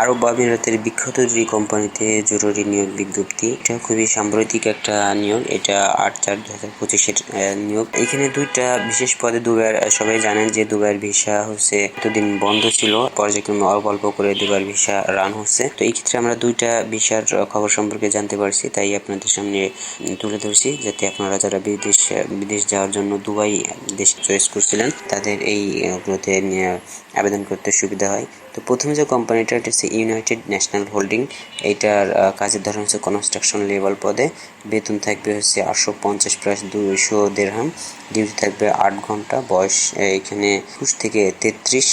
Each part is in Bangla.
আরব আমিরাতের বিখ্যাত দুটি কোম্পানিতে জরুরি নিয়োগ বিজ্ঞপ্তি। এটা খুবই সাম্প্রতিক একটা নিয়োগ, এটা আট চার দু হাজার পঁচিশের নিয়োগ। এখানে দুইটা বিশেষ পদে দুবার সবাই জানেন যে দুবার ভিসা হচ্ছে, এতদিন বন্ধ ছিল, পর্যায়ক্রমে অল্প অল্প করে দুবার ভিসা রান হচ্ছে। তো এই ক্ষেত্রে আমরা দুইটা ভিসার খবর সম্পর্কে জানতে পারছি, তাই আপনাদের সামনে তুলে ধরছি, যাতে আপনারা যারা বিদেশ বিদেশ যাওয়ার জন্য দুবাই দেশ চয়েস করছিলেন, তাদের এই নিয়ে আবেদন করতে সুবিধা হয়। তো প্রথমে যে কোম্পানিটা হচ্ছে ইউনাইটেড ন্যাশনাল হোল্ডিং এইটার কাজের ধরন হচ্ছে কনস্ট্রাকশন লেভেল পদে। বেতন থাকবে হচ্ছে আটশো পঞ্চাশ প্লাস দুইশো দেড়হাম। ডিউটি থাকবে আট ঘণ্টা। বয়স এখানে একুশ থেকে তেত্রিশ।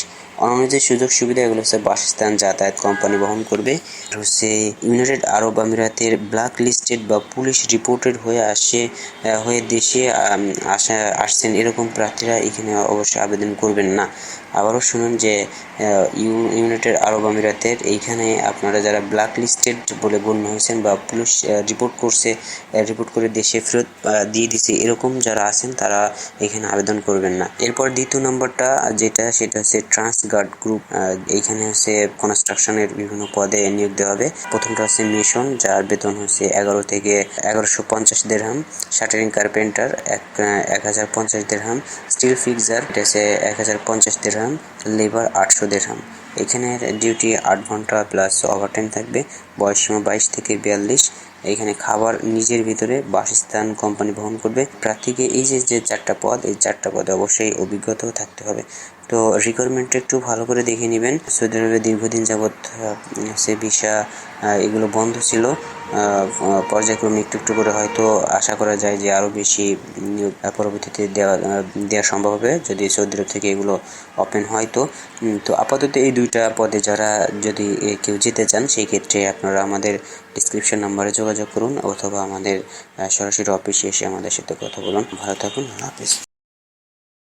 যে সুযোগ সুবিধা এগুলো হচ্ছে বাসস্থান, যাতায়াত কোম্পানি বহন করবে। হচ্ছে ইউনাইটেড আরব আমিরাতের ব্ল্যাক লিস্টেড বা পুলিশ রিপোর্টেড হয়ে আসে হয়ে দেশে আসা, আসছেন এরকম প্রার্থীরা এখানে অবশ্যই আবেদন করবেন না। আবারও শুনুন যে ইউ- ইউনাইটেড আরব আমিরাতের এইখানে আপনারা যারা ব্ল্যাক লিস্টেড বলে গণ্য হয়েছেন বা পুলিশ রিপোর্ট করছে রিপোর্ট করে দেশে ফেরত দিয়ে দিছে, এরকম যারা আছেন তারা এখানে আবেদন করবেন না। এরপর দ্বিতীয় নম্বরটা যেটা, সেটা হচ্ছে ট্রান্স গার্ড গ্রুপ এইখানে হচ্ছে কনস্ট্রাকশনের বিভিন্ন পদে নিয়োগ দেওয়া হবে। প্রথমটা হচ্ছে মিশন যার বেতন হচ্ছে এগারো থেকে এগারোশো পঞ্চাশ দেড়হাম শাটারিং কার্পেন্টার এক এক হাজার পঞ্চাশ দেড়হাম স্টিল ফিক্সার এটা হচ্ছে এক হাজার পঞ্চাশ দেড়হাম লেবার আটশো দেড়হাম এখানে ডিউটি আট ঘণ্টা প্লাস ওভারটাইম থাকবে। বয়সসীমা বাইশ থেকে বিয়াল্লিশ। এখানে খাবার নিজের ভিতরে বাসস্থান কোম্পানি বহন করবে। প্রার্থীকে এই যে যে চারটা পদ, এই চারটা পদে অবশ্যই অভিজ্ঞতাও থাকতে হবে। তো রিকোয়ারমেন্টটা একটু ভালো করে দেখে নেবেন। সৌদি আরবে দীর্ঘদিন যাবৎ সে ভিসা এগুলো বন্ধ ছিল। পর্যায়ক্রমে একটু একটু করে হয়তো আশা করা যায় যে আরও বেশি পরবর্তীতে দেওয়া দেওয়া সম্ভব হবে যদি সৌদি আরব থেকে এগুলো ওপেন হয় তো। তো আপাতত এই দুইটা পদে যারা যদি কেউ যেতে চান, সেই ক্ষেত্রে আপনারা আমাদের ডিসক্রিপশন নাম্বারে যোগাযোগ করুন অথবা আমাদের সরাসরি অফিসে এসে আমাদের সাথে কথা বলুন। ভালো থাকুন হাফিজ।